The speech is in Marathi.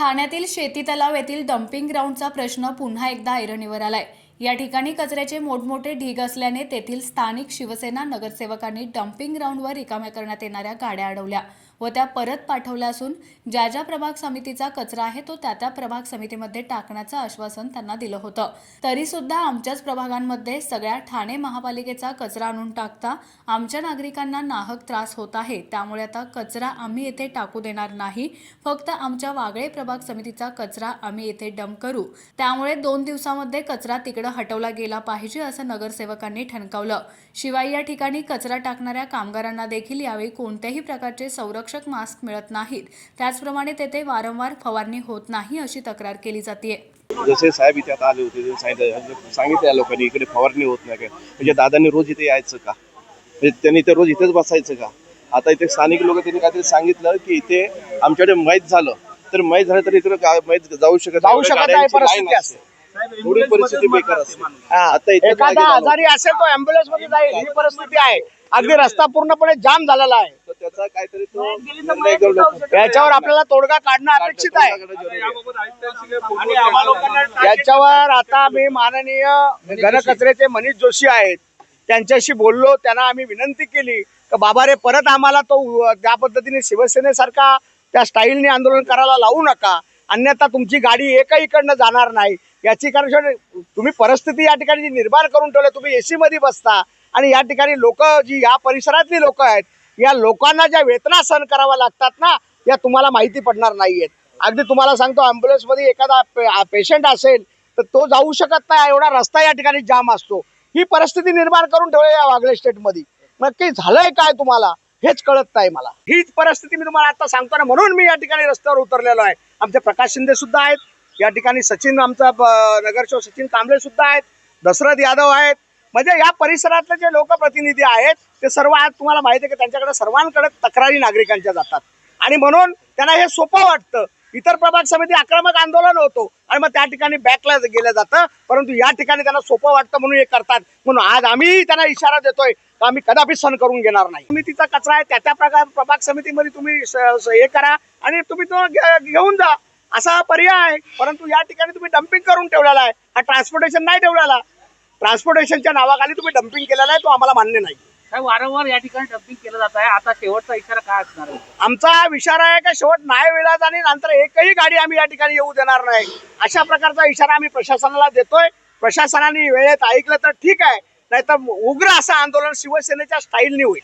ठाण्यातील शेती तलाव येथील डम्पिंग ग्राउंडचा प्रश्न पुन्हा एकदा ऐरणीवर आलाय. या ठिकाणी कचऱ्याचे मोठमोठे ढीग असल्याने तेथील स्थानिक शिवसेना नगरसेवकांनी डम्पिंग ग्राउंडवर रिकाम्या करण्यात येणाऱ्या गाड्या अडवल्या व त्या परत पाठवल्या असून ज्या ज्या प्रभाग समितीचा कचरा आहे तो त्या त्या प्रभाग समितीमध्ये टाकण्याचं आश्वासन त्यांना दिलं होतं. तरी सुद्धा आमच्याच प्रभागांमध्ये सगळ्या ठाणे महापालिकेचा कचरा आणून टाकता आमच्या नागरिकांना नाहक त्रास होत आहे. त्यामुळे आता कचरा आम्ही येथे टाकू देणार नाही. फक्त आमच्या वागळे प्रभाग समितीचा कचरा आम्ही येथे डंप करू. त्यामुळे दोन दिवसामध्ये कचरा तिकडं हटवला गेला पाहिजे असं नगरसेवकांनी ठणकावलं. शिवाय या ठिकाणी कचरा टाकणाऱ्या कामगारांना देखील यावेळी कोणत्याही प्रकारचे संरक्षक मास्क मिळत नाहीत. त्याचप्रमाणे तेथे वारंवार फवारणी होत नाही अशी तक्रार केली जाते जसे साहेब इथे आता आले होते सांगितलं सांगितलं या लोकांनी इकडे फवारणी होत नाही काय. म्हणजे दादांनी रोज इथे यायचं का? म्हणजे त्यांनी इथे रोज इथेच बसायचं का? आता इथे स्थानिक लोक त्यांनी काहीतरी सांगितलं की इथे आमच्याकडे मैत झालं. तर मैत झालं तर इथे गा- मैत जाऊ शकत जाऊ शकत नाही, परिस्थिती बेकार असते हा. आता इथे एखादा मागे. आजारी असेल तो अँब्युलन्समध्ये जाईल ही परिस्थिती आहे अगदी रस्ता पूर्णपणे जाम झालेला आहे तर त्याचा काहीतरी तो निर्णय करू नको. याच्यावर आपल्याला तोडगा काढणं अपेक्षित आहे. याच्यावर आता मी माननीय घनकचऱ्याचे मनीष जोशी आहेत त्यांच्याशी बोललो त्यांना आम्ही विनंती केली की बाबा रे परत आम्हाला तो उ- त्या पद्धतीने शिवसेनेसारखा त्या स्टाईलने आंदोलन करायला लावू नका अन्यथा तुमची गाडी एकही इकडनं जाणार नाही. याची कारण तुम्ही परिस्थिती या ठिकाणी जी निर्माण करून ठेवली तुम्ही एसी मध्ये बसता. आणि या ठिकाणी लोक जी या परिसरातली लोक आहेत या लोकांना ज्या वेदना सहन कराव्या लागतात ना या तुम्हाला माहिती पडणार नाहीयेत. अगदी तुम्हाला सांगतो ambulance मध्ये एखादा पेशंट असेल तर तो जाऊ शकत नाही. एवढा रस्ता या ठिकाणी जाम असतो. ही परिस्थिती निर्माण करून ठेवली या वागळे स्टेटमध्ये नक्की झालंय काय तुम्हाला? हेच कळत नाही मला. हीच परिस्थिती मी तुम्हाला आता सांगतो ना म्हणून मी या ठिकाणी रस्त्यावर उतरलेलो आहे. आमचे प्रकाश शिंदे सुद्धा आहेत. या ठिकाणी सचिन आमचा ब- नगरसेवक सचिन कांबळे सुद्धा आहेत. दशरथ यादव आहेत. म्हणजे या परिसरातले जे लोकप्रतिनिधी आहेत ते सर्व आज तुम्हाला माहिती आहे की त्यांच्याकडे सर्वांकडे तक्रारी नागरिकांच्या जातात. आणि म्हणून त्यांना हे सोपं वाटतं इतर प्रभाग समिती आक्रमक आंदोलन होतो. आणि मग त्या ठिकाणी बॅकला गेलं जातं. परंतु या ठिकाणी त्यांना सोपं वाटतं म्हणून हे करतात. म्हणून आज आम्ही त्यांना इशारा देतोय तर आम्ही कदापि सण करून घेणार नाही. समितीचा कचरा आहे. त्या त्या प्रकार प्रभाग समितीमध्ये तुम्ही हे करा आणि तुम्ही तो घेऊन जा. असा हा पर्याय आहे. परंतु या ठिकाणी तुम्ही डम्पिंग करून ठेवलेला आहे. हा ट्रान्सपोर्टेशन नाही ठेवलेला. ट्रान्सपोर्टेशनच्या नावाखाली तुम्ही डम्पिंग केलेला आहे. तो आम्हाला मान्य नाही. वारंवार या ठिकाणी डम्पिंग केलं जात आहे. आता शेवटचा इशारा काय असणार आहे? आमचा इशारा आहे का शेवट नाही वेळात आणि नंतर एकही गाडी आम्ही या ठिकाणी येऊ देणार नाही. अशा प्रकारचा इशारा आम्ही प्रशासनाला देतोय. प्रशासनाने वेळेत ऐकलं तर ठीक आहे. नाहीतर उग्र असं आंदोलन शिवसेनेच्या स्टाईलने होईल.